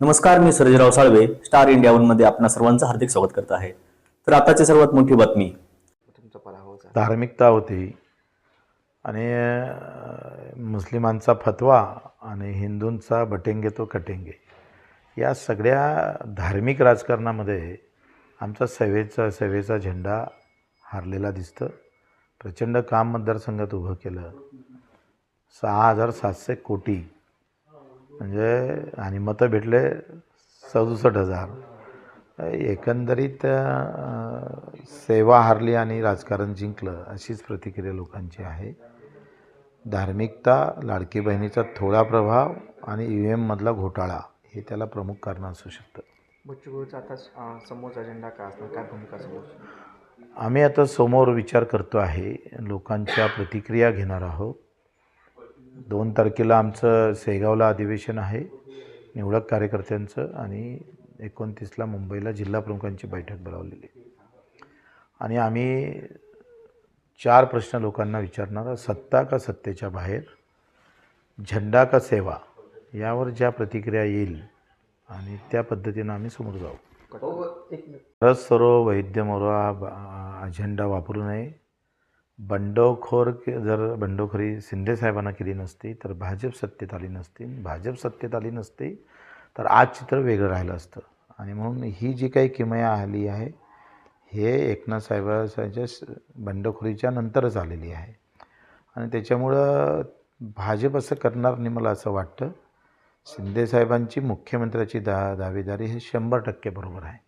नमस्कार मी Sarjerao Salve Star India वनमध्ये आपणा सर्वांचं हार्दिक स्वागत करत आहे. तर आताची सर्वात मोठी बातमी. धार्मिकता होती आणि मुस्लिमांचा फतवा आणि हिंदूंचा बटेंगे तो कटेंगे. या सगळ्या धार्मिक राजकारणामध्ये आमचा सेवेचा सेवेचा झेंडा हारलेला दिसतं. प्रचंड काम मतदारसंघात उभं केलं. सहा हजार सातशे कोटी म्हणजे आणि मतं भेटले सदुसष्ट हजार. एकंदरीत सेवा हारली आणि राजकारण जिंकलं अशीच प्रतिक्रिया लोकांची आहे. धार्मिकता लाडकी बहिणीचा थोडा प्रभाव आणि ई व्ही एममधला घोटाळा हे त्याला प्रमुख कारण असू शकतं. बच्चूभाऊचा आता अजेंडा काय असणार? काय भूमिका समोर? आम्ही आता समोर विचार करतो आहे लोकांच्या प्रतिक्रिया घेणार आहोत. दोन तारखेला आमचं सेगावला अधिवेशन आहे निवडक कार्यकर्त्यांचं आणि एकोणतीसला मुंबईला जिल्हा प्रमुखांची बैठक बोलावलेली. आणि आम्ही चार प्रश्न लोकांना विचारणार. सत्ता का सत्तेच्या बाहेर? झेंडा का सेवा? यावर ज्या प्रतिक्रिया येईल आणि त्या पद्धतीनं आम्ही समोर जाऊ. रस सरो वैद्य मोरो हा ब- अजेंडा वापरू नये. बंडखोर के- जर बंडखोरी शिंदे साहेबांना केली नसती तर भाजप सत्तेत आली नसती. भाजप सत्तेत आली नसती तर आज चित्र वेगळं राहिलं असतं. आणि म्हणून ही जी काही किमया आली आहे हे एकनाथ साहेबांच्या बंडखोरीच्या नंतरच आलेली आहे. आणि त्याच्यामुळं भाजप असं करणार नाही मला असं वाटतं शिंदेसाहेबांची मुख्यमंत्र्याची दा दावेदारी हे शंभर टक्के बरोबर आहे.